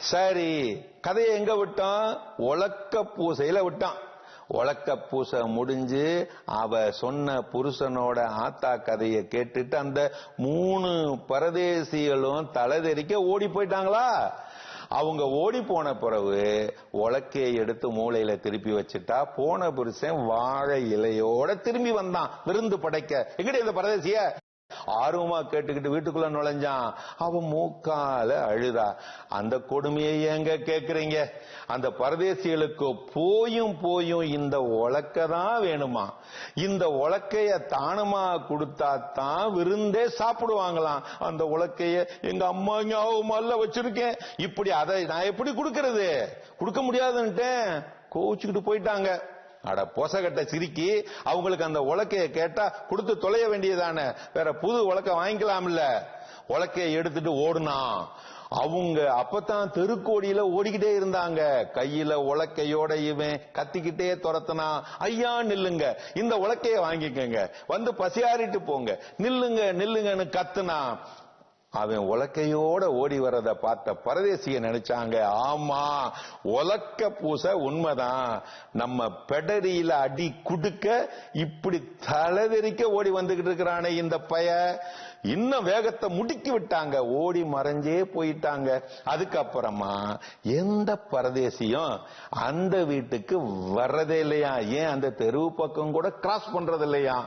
சரி கதையை எங்க விட்டான்? உலக்க பூசையில விட்டான். உலக்க பூசை முடிஞ்சு அவ சொன்ன புருஷனோட ஆத்தா கதையை கேட்டுட்டு அந்த மூணு பரதேசிகளும் தலைதெறிக்க ஓடி போயிட்டாங்களா? அவங்க ஓடி போன பிறகு உலக்கையை எடுத்து மூளையில திருப்பி வச்சுட்டா போன புருஷன் வாழை இலையோட திரும்பி வந்தான் விருந்து படைக்க. எங்கடி இந்த பரதேசிய? ஆர்வமா கேட்டுக்கிட்டு வீட்டுக்குள்ள நுழைஞ்சான். அவன் மூக்கால அழுதா. அந்த கொடுமையை ஏங்க கேக்குறீங்க? அந்த பரதேசிகளுக்கு போயும் போயும் இந்த உலக்க தான் வேணுமா? இந்த உலக்கைய தானமா கொடுத்தா தான் விருந்தே சாப்பிடுவாங்களாம். அந்த உலக்கைய எங்க அம்மா ஞாபகமல்ல வச்சிருக்கேன். இப்படி அதை நான் எப்படி கொடுக்கறது? கொடுக்க முடியாதுன்ட்டு கோவிச்சுக்கிட்டு போயிட்டாங்க. அட பொசகட்ட சிரிக்கி அவங்களுக்கு அந்த உலக்கைய கேட்டா கொடுத்து தொலைய வேண்டியதானே? வேற புது உலக்க வாங்கிக்கலாம்ல. உலக்கைய எடுத்துட்டு ஓடுனான் அவங்க அப்பதான் தெருக்கோடியில ஓடிக்கிட்டே இருந்தாங்க. கையில உலக்கையோட இவன் கத்திக்கிட்டே துரத்தனா ஐயா நில்லுங்க. இந்த உலக்கைய வாங்கிக்கங்க. வந்து பசியாறிட்டு போங்க. நில்லுங்க நில்லுங்கன்னு கத்துனா அவன் உலக்கையோட ஓடி வரத பார்த்த பரதேசிய நினைச்சாங்க ஆமா உலக்க பூச உண்மைதான். நம்ம பெடரியில அடி குடுக்க இப்படி தலைதெறிக்க ஓடி வந்துகிட்டு இருக்கிறானே இந்த பய. இன்னும் வேகத்தை முடுக்கி விட்டாங்க. ஓடி மறைஞ்சே போயிட்டாங்க. அதுக்கப்புறமா எந்த பரதேசியும் அந்த வீட்டுக்கு வர்றதே இல்லையா? ஏன் அந்த தெருவு பக்கம் கூட கிராஸ் பண்றது இல்லையா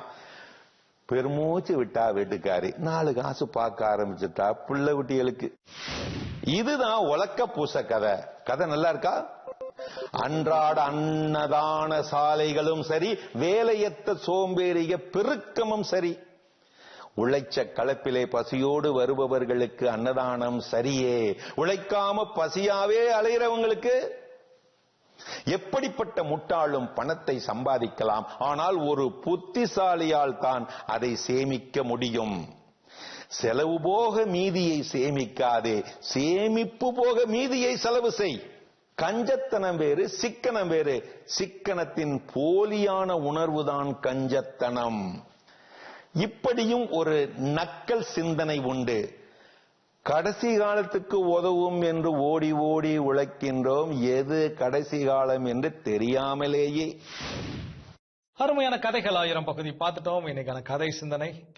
பெருமூச்சு விட்டா வீட்டுக்காரி. நாலு காசு பார்க்க ஆரம்பிச்சுட்டா பிள்ளை குட்டிகளுக்கு. இதுதான் உலக்க பூச கதை. கதை நல்லா இருக்கா? அன்றாட அன்னதான சாலைகளும் சரி வேலையத்த சோம்பேறிய பெருக்கமும் சரி. உழைச்ச களப்பிலே பசியோடு வருபவர்களுக்கு அன்னதானம் சரியே. உழைக்காம பசியாவே அலைகிறவங்களுக்கு எப்படிப்பட்ட முட்டாளும் பணத்தை சம்பாதிக்கலாம் ஆனால் ஒரு புத்திசாலியால் தான் அதை சேமிக்க முடியும். செலவு போக மீதியை சேமிக்காதே சேமிப்பு போக மீதியை செலவு செய். கஞ்சத்தனம் வேறு சிக்கனம் வேறு. சிக்கனத்தின் போலியான உணர்வுதான் கஞ்சத்தனம். இப்படியும் ஒரு நக்கல் சிந்தனை உண்டு. கடைசி காலத்துக்கு உதவும் என்று ஓடி எது கடைசி காலம் என்று தெரியாமலேயே. அருமையான கதைகள் ஆயிரம் பகுதி பார்த்துட்டோம். இன்னைக்கான கதை சிந்தனை.